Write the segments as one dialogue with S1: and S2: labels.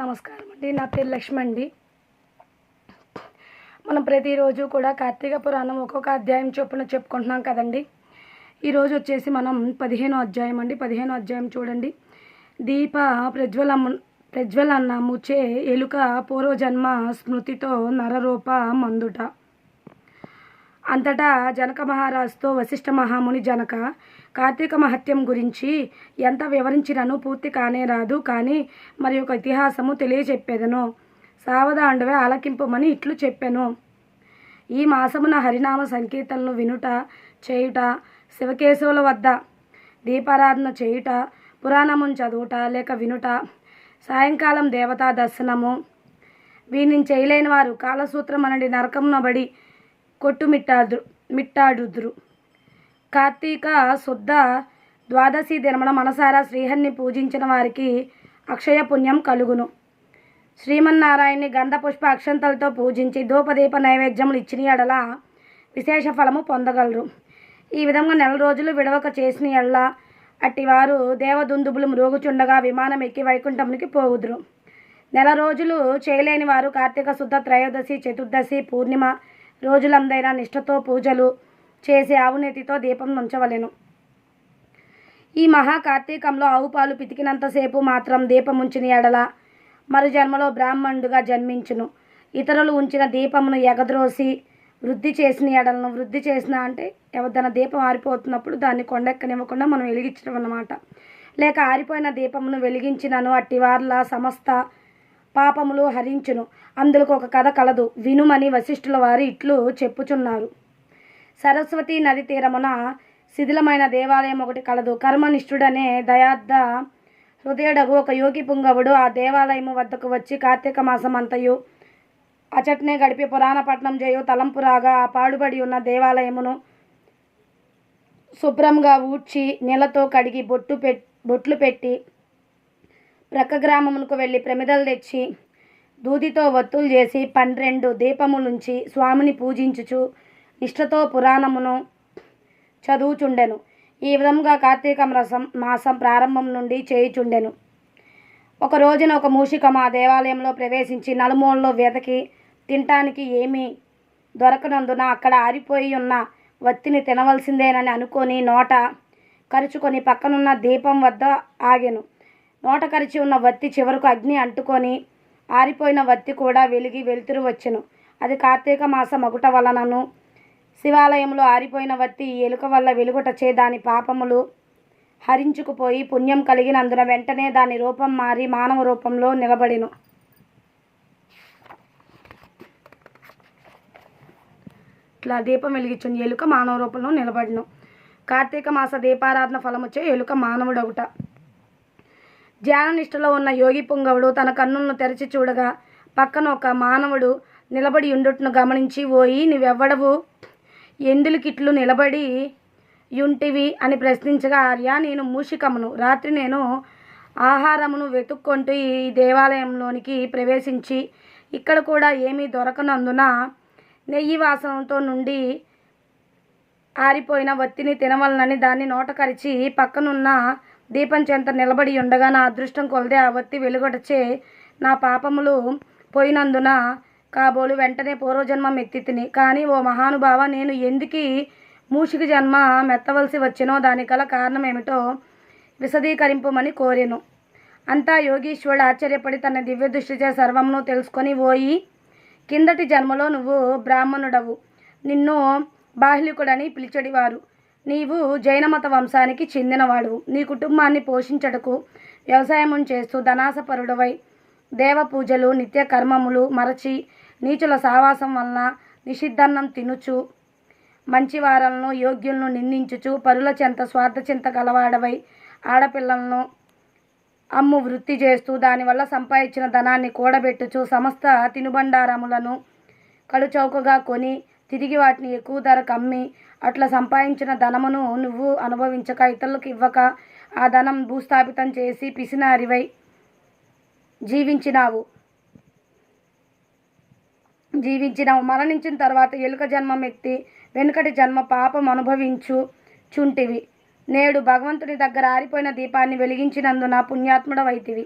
S1: నమస్కారం అండి నా పేరు లక్ష్మి అండి మనం ప్రతిరోజు కూడా కార్తీక పురాణం ఒక్కొక్క అధ్యాయం చొప్పున చెప్పుకుంటున్నాం కదండి. ఈరోజు వచ్చేసి మనం పదిహేనో అధ్యాయం అండి. పదిహేనో అధ్యాయం చూడండి. దీప ప్రజ్వలము ప్రజ్వలన్నముచే ఎలుక పూర్వజన్మ స్మృతితో నరరూప మందుట. అంతటా జనక మహారాజుతో వశిష్ఠ మహాముని జనక కార్తీక మహత్యం గురించి ఎంత వివరించినను పూర్తి కానే రాదు కానీ మరి ఒక ఇతిహాసము తెలియచెప్పేదను సావధాండవే ఆలకింపమని ఇట్లు చెప్పాను. ఈ మాసమున హరినామ సంకీర్తనలు వినుట చేయుట శివకేశవుల వద్ద దీపారాధన చేయుట పురాణమును చదువుట లేక వినుట సాయంకాలం దేవతా దర్శనము. వీనిని చేయలేని వారు కాలసూత్రం అనడి నరకమునబడి కొట్టుమిట్టాడు మిట్టాడుదురు. కార్తీక శుద్ధ ద్వాదశి దినమున మనసారా శ్రీహరిని పూజించిన వారికి అక్షయ పుణ్యం కలుగును. శ్రీమన్నారాయణ్ణి గంధ పుష్ప అక్షంతలతో పూజించి ధూపదీప నైవేద్యములు ఇచ్చిన ఎడల విశేష ఫలము పొందగలరు. ఈ విధంగా నెల రోజులు విడవక చేసిన ఎడల అట్టివారు దేవదుందుబులు మ్రోగుచుండగా విమానం ఎక్కి వైకుంఠమునికి పోవుదురు. నెల రోజులు చేయలేని వారు కార్తీక శుద్ధ త్రయోదశి చతుర్దశి పూర్ణిమ రోజులందైనా నిష్ఠతో పూజలు చేసి ఆవునేతితో దీపం ఉంచవలెను ఈ మహాకార్తీకంలో ఆవు పాలు పితికినంతసేపు మాత్రం దీపం ఉంచిన ఎడల మరు జన్మలో బ్రాహ్మణుడుగా జన్మించును. ఇతరులు ఉంచిన దీపమును ఎగద్రోసి వృద్ధి చేసిన ఎడలను వృద్ధి చేసిన అంటే ఎవరిదైనా దీపం ఆరిపోతున్నప్పుడు దాన్ని కొండెక్కనివ్వకుండా మనం వెలిగించడం అన్నమాట లేక ఆరిపోయిన దీపమును వెలిగించినను అట్టి వార్ల సమస్త పాపములు హరించును. అందులకు ఒక కథ కలదు. వినుమని వశిష్ఠుల వారి ఇట్లు చెప్పుచున్నారు. సరస్వతి నది తీరమున శిథిలమైన దేవాలయం ఒకటి కలదు. కర్మనిష్ఠుడనే దయార్థ హృదయుడగు ఒక యోగి పుంగవుడు ఆ దేవాలయము వద్దకు వచ్చి కార్తీక మాసం అంతయు అచట్నే గడిపి పురాణపట్నం చేయు తలంపురాగా ఆ పాడుబడి ఉన్న దేవాలయమును శుభ్రంగా ఊడ్చి నీళ్ళతో కడిగి బొట్టు పెట్ బొట్లు పెట్టి ప్రక్క గ్రామమునకు వెళ్ళి ప్రమిదలు తెచ్చి దూదితో ఒత్తులు చేసి పన్నెండు దీపములుంచి స్వామిని పూజించుచు నిష్ఠతో పురాణమును చదువుచుండెను. ఈ విధంగా కార్తీక రసం మాసం ప్రారంభం నుండి చేయుచుండెను. ఒక రోజున ఒక మూషిక మా దేవాలయంలో ప్రవేశించి నలుమూలలో వెతకి తినటానికి ఏమీ దొరకనందున అక్కడ ఆరిపోయి ఉన్న వత్తిని తినవలసిందేనని అనుకొని నోట కరుచుకొని పక్కనున్న దీపం వద్ద ఆగాను. నోట కరిచి ఉన్న వత్తి చివరకు అగ్ని అంటుకొని ఆరిపోయిన వత్తి కూడా వెలిగి వెలుతురు వచ్చెను అది కార్తీక మాస మగుట వలనను శివాలయంలో ఆరిపోయిన వత్తి ఈ ఎలుక వల్ల వెలుగుటచే దాని పాపములు హరించుకుపోయి పుణ్యం కలిగినందున వెంటనే దాని రూపం మారి మానవ రూపంలో నిలబడిను. ఇట్లా దీపం వెలిగించిన ఎలుక మానవ రూపంలో నిలబడిను. కార్తీక మాస దీపారాధన ఫలముచ్చే ఎలుక మానవుడగుట. ధ్యాననిష్టలో ఉన్న యోగి పుంగవుడు తన కన్నులను తెరచి చూడగా పక్కన ఒక మానవుడు నిలబడి ఉండుటను గమనించి ఓయి నువ్వెవ్వడవు ఎందులకిట్లు నిలబడి యుంటివి? అని ప్రశ్నించగా ఆర్య నేను మూషికమును. రాత్రి నేను ఆహారమును వెతుక్కుంటూ ఈ దేవాలయంలోనికి ప్రవేశించి ఇక్కడ కూడా ఏమీ దొరకనందున నెయ్యి వాసనతో నుండి ఆరిపోయిన వత్తిని తినవలనని దాన్ని నోట కరిచి పక్కనున్న దీపం చెంత నిలబడి ఉండగా నా అదృష్టం కొలదే ఆ వత్తి వెలుగొటచే నా పాపములు పోయినందున కాబోలు వెంటనే పూర్వజన్మ మెత్తితిని కానీ ఓ మహానుభావ నేను ఎందుకీ మూషిక జన్మ మెత్తవలసి వచ్చినో దానికల గల కారణం ఏమిటో విశదీకరింపమని కోరెను. అంతా యోగీశ్వరుడు ఆశ్చర్యపడి తన దివ్య దృష్టిచే సర్వమును తెలుసుకొని పోయి కిందటి జన్మలో నువ్వు బ్రాహ్మణుడవు. నిన్ను బాహ్లికుడని పిలిచడివారు. నీవు జైనమత వంశానికి చెందినవాడు. నీ కుటుంబాన్ని పోషించటకు వ్యవసాయం చేస్తూ ధనాసపరుడవై దేవ పూజలు నిత్య కర్మములు మరచి నీచుల సావాసం వలన నిషిద్ధన్నం తినుచు మంచివారలను యోగ్యులను నిందించుచు పరుల చెంత స్వార్థ చింత గలవాడవై ఆడపిల్లలను అమ్ము వృత్తి చేస్తూ దానివల్ల సంపాదించిన ధనాన్ని కూడబెట్టుచు సమస్త తినుబండారములను కడుచౌకగా కొని తిరిగి వాటిని ఎక్కువ ధరకు అమ్మి అట్లా సంపాదించిన ధనమును నువ్వు అనుభవించక ఇతరులకు ఇవ్వక ఆ ధనం భూస్థాపితం చేసి పిసినారివై జీవించినావు. జీవించినావు. మరణించిన తర్వాత ఎలుక జన్మం ఎత్తి వెనుకటి జన్మ పాపం అనుభవించు చుంటివి నేడు భగవంతుని దగ్గర ఆరిపోయిన దీపాన్ని వెలిగించినందున పుణ్యాత్ముడవైతివి.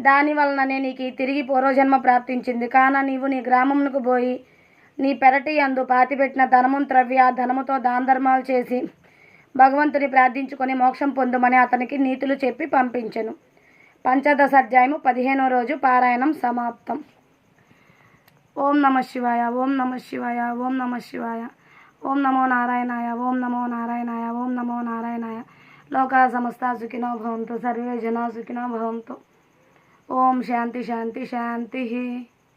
S1: దాని వలననే నీకు తిరిగి పూర్వజన్మ ప్రాప్తించింది. కాన నీవు నీ గ్రామమునకు పోయి నీ పెరటి అందు పాతిపెట్టిన ధనము త్రవ్య ధనముతో దానధర్మాలు చేసి భగవంతుని ప్రార్థించుకొని మోక్షం పొందుమని అతనికి నీతులు చెప్పి పంపించెను. పంచదశ అధ్యాయము పదిహేనో రోజు పారాయణం సమాప్తం. ఓం నమ శివాయ ఓం నమ శివాయ ఓం నమ శివాయ. ఓం నమో నారాయణాయ ఓం నమో నారాయణాయ ఓం నమో నారాయణాయ. లోకా సమస్త సుఖినో భవంతు సర్వే జనా సుఖినో భవంతు. ఓం శాంతి శాంతి శాంతి.